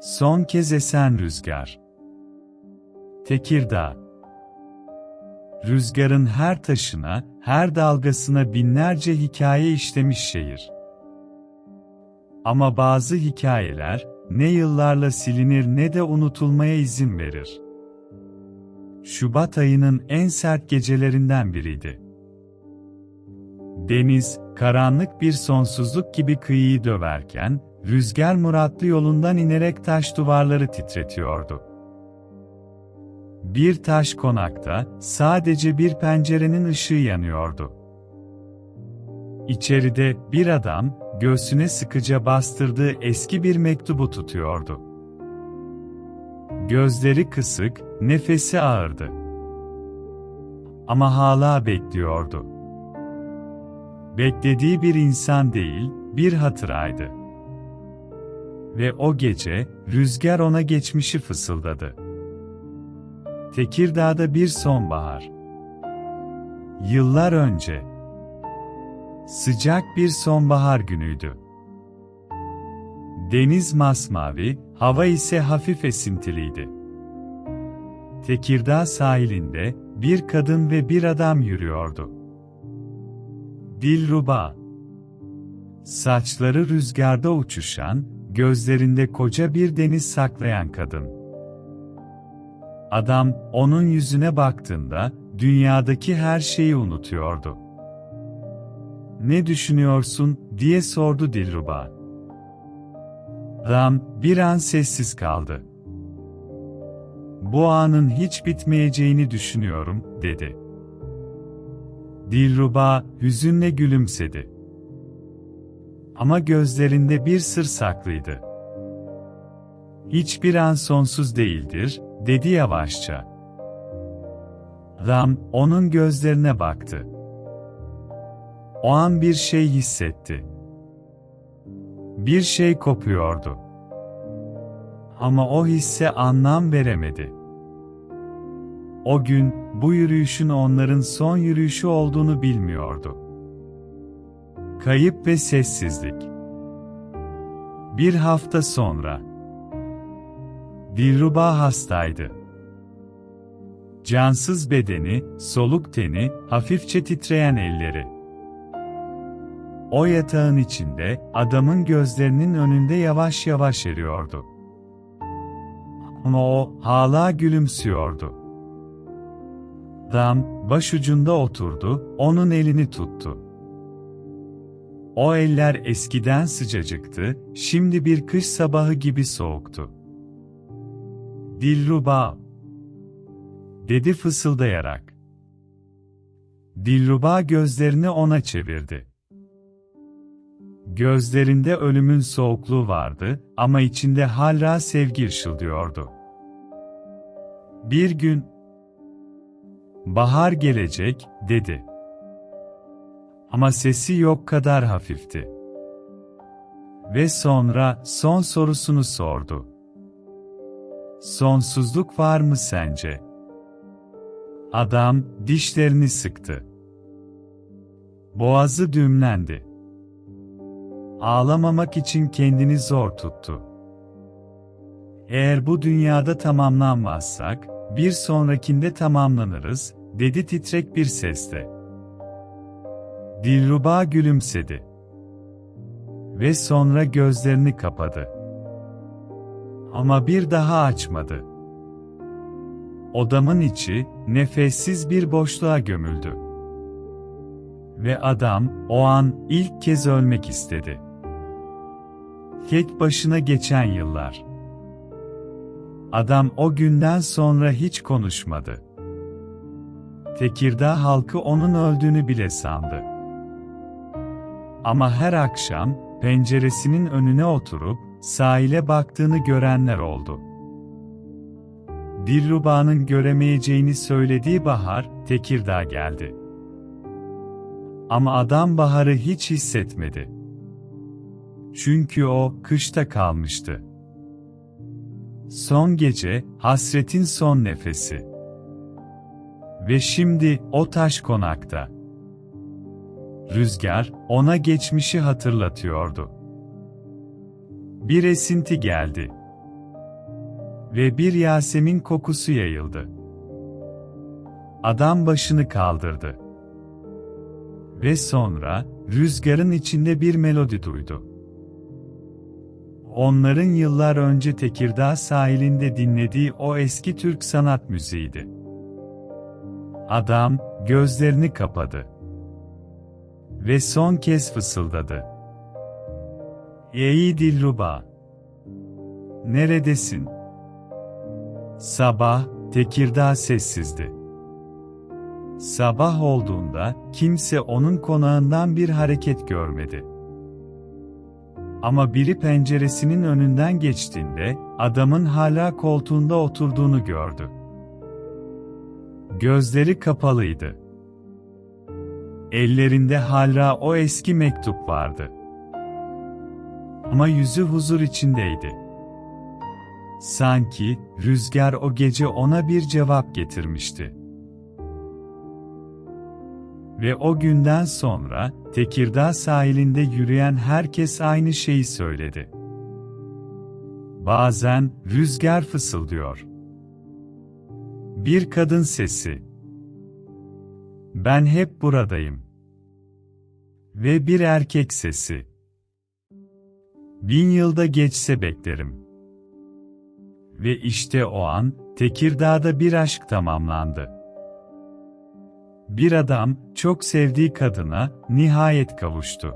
Son kez esen rüzgar. Tekirdağ. Rüzgarın her taşına, her dalgasına binlerce hikaye işlemiş şehir. Ama bazı hikayeler, ne yıllarla silinir ne de unutulmaya izin verir. Şubat ayının en sert gecelerinden biriydi. Deniz, karanlık bir sonsuzluk gibi kıyıyı döverken, rüzgar Muratlı yolundan inerek taş duvarları titretiyordu. Bir taş konakta, sadece bir pencerenin ışığı yanıyordu. İçeride, bir adam, göğsüne sıkıca bastırdığı eski bir mektubu tutuyordu. Gözleri kısık, nefesi ağırdı. Ama hala bekliyordu. Beklediği bir insan değil, bir hatıraydı. Ve o gece, rüzgar ona geçmişi fısıldadı. Tekirdağ'da bir sonbahar. Yıllar önce. Sıcak bir sonbahar günüydü. Deniz masmavi, hava ise hafif esintiliydi. Tekirdağ sahilinde bir kadın ve bir adam yürüyordu. Dilruba. Saçları rüzgarda uçuşan, gözlerinde koca bir deniz saklayan kadın. Adam, onun yüzüne baktığında, dünyadaki her şeyi unutuyordu. Ne düşünüyorsun, diye sordu Dilruba. Ram, bir an sessiz kaldı. Bu anın hiç bitmeyeceğini düşünüyorum, dedi. Dilruba, hüzünle gülümsedi. Ama gözlerinde bir sır saklıydı. Hiçbir an sonsuz değildir, dedi yavaşça. Ram, onun gözlerine baktı. O an bir şey hissetti. Bir şey kopuyordu. Ama o hisse anlam veremedi. O gün, bu yürüyüşün onların son yürüyüşü olduğunu bilmiyordu. Kayıp ve sessizlik. Bir hafta sonra. Dilruba hastaydı. Cansız bedeni, soluk teni, hafifçe titreyen elleri. O yatağın içinde, adamın gözlerinin önünde yavaş yavaş eriyordu. Ama o, hala gülümsüyordu. Adam, başucunda oturdu, onun elini tuttu. O eller eskiden sıcacıktı, şimdi bir kış sabahı gibi soğuktu. Dilruba, dedi fısıldayarak. Dilruba gözlerini ona çevirdi. Gözlerinde ölümün soğukluğu vardı ama içinde hala sevgi ışıldıyordu. Bir gün, bahar gelecek, dedi. Ama sesi yok kadar hafifti. Ve sonra son sorusunu sordu. Sonsuzluk var mı sence? Adam dişlerini sıktı. Boğazı düğümlendi. Ağlamamak için kendini zor tuttu. Eğer bu dünyada tamamlanmazsak, bir sonrakinde tamamlanırız, dedi titrek bir sesle. Dilruba gülümsedi. Ve sonra gözlerini kapadı. Ama bir daha açmadı. Odamın içi, nefessiz bir boşluğa gömüldü. Ve adam, o an, ilk kez ölmek istedi. Tek başına geçen yıllar. Adam o günden sonra hiç konuşmadı. Tekirdağ halkı onun öldüğünü bile sandı. Ama her akşam, penceresinin önüne oturup, sahile baktığını görenler oldu. Dilruba'nın göremeyeceğini söylediği bahar, Tekirdağ geldi. Ama adam baharı hiç hissetmedi. Çünkü o, kışta kalmıştı. Son gece, hasretin son nefesi. Ve şimdi, o taş konakta. Rüzgar, ona geçmişi hatırlatıyordu. Bir esinti geldi. Ve bir Yasemin kokusu yayıldı. Adam başını kaldırdı. Ve sonra, rüzgarın içinde bir melodi duydu. Onların yıllar önce Tekirdağ sahilinde dinlediği o eski Türk sanat müziğiydi. Adam, gözlerini kapadı. Ve son kez fısıldadı. Ey Dilruba! Neredesin? Sabah, Tekirdağ sessizdi. Sabah olduğunda kimse onun konağından bir hareket görmedi. Ama biri penceresinin önünden geçtiğinde adamın hala koltuğunda oturduğunu gördü. Gözleri kapalıydı. Ellerinde hala o eski mektup vardı. Ama yüzü huzur içindeydi. Sanki rüzgar o gece ona bir cevap getirmişti. Ve o günden sonra Tekirdağ sahilinde yürüyen herkes aynı şeyi söyledi. Bazen rüzgar fısıldıyor. Bir kadın sesi. Ben hep buradayım. Ve bir erkek sesi. Bin yılda geçse beklerim. Ve işte o an, Tekirdağ'da bir aşk tamamlandı. Bir adam, çok sevdiği kadına, nihayet kavuştu.